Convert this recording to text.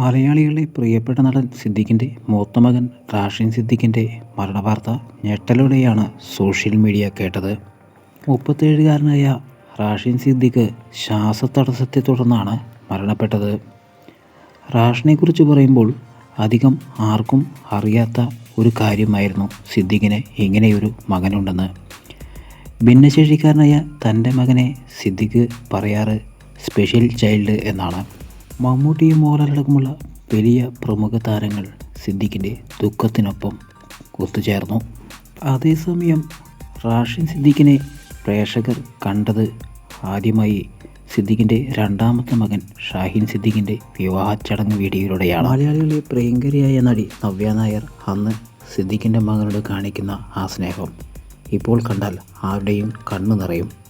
മലയാളികളുടെ പ്രിയപ്പെട്ട നടൻ സിദ്ദിഖിന്റെ മൂത്ത മകൻ റാഷിൻ സിദ്ദിഖിന്റെ മരണവാർത്ത ഞെട്ടലോടെയാണ് സോഷ്യൽ മീഡിയ കേട്ടത്. മുപ്പത്തേഴുകാരനായ റാഷിൻ സിദ്ദിഖ് ശ്വാസതടസ്സത്തെ തുടർന്നാണ് മരണപ്പെട്ടത്. റാഷിനെക്കുറിച്ച് പറയുമ്പോൾ അധികം ആർക്കും അറിയാത്ത ഒരു കാര്യമായിരുന്നു സിദ്ദിഖിന് ഇങ്ങനെയൊരു മകനുണ്ടെന്ന്. ഭിന്നശേഷിക്കാരനായ തന്റെ മകനെ സിദ്ദിഖ് പറയാറ് സ്പെഷ്യൽ ചൈൽഡ് എന്നാണ്. മമ്മൂട്ടിയും മോഹൻലാലടക്കമുള്ള വലിയ പ്രമുഖ താരങ്ങൾ സിദ്ദിഖിന്റെ ദുഃഖത്തിനൊപ്പം ഒത്തുചേർന്നു. അതേസമയം റാഷിൻ സിദ്ദിഖിനെ പ്രേക്ഷകർ കണ്ടത് ആദ്യമായി സിദ്ദിഖിന്റെ രണ്ടാമത്തെ മകൻ ഷാഹിൻ സിദ്ദിഖിന്റെ വിവാഹ ചടങ്ങ് വീഡിയോയിലൂടെയാണ്. മലയാളികളെ പ്രിയങ്കരിയായ നടി നവ്യ നായർ അന്ന് സിദ്ദിഖിന്റെ മകനോട് കാണിക്കുന്ന ആ സ്നേഹം ഇപ്പോൾ കണ്ടാൽ ആരുടെയും കണ്ണു നിറയും.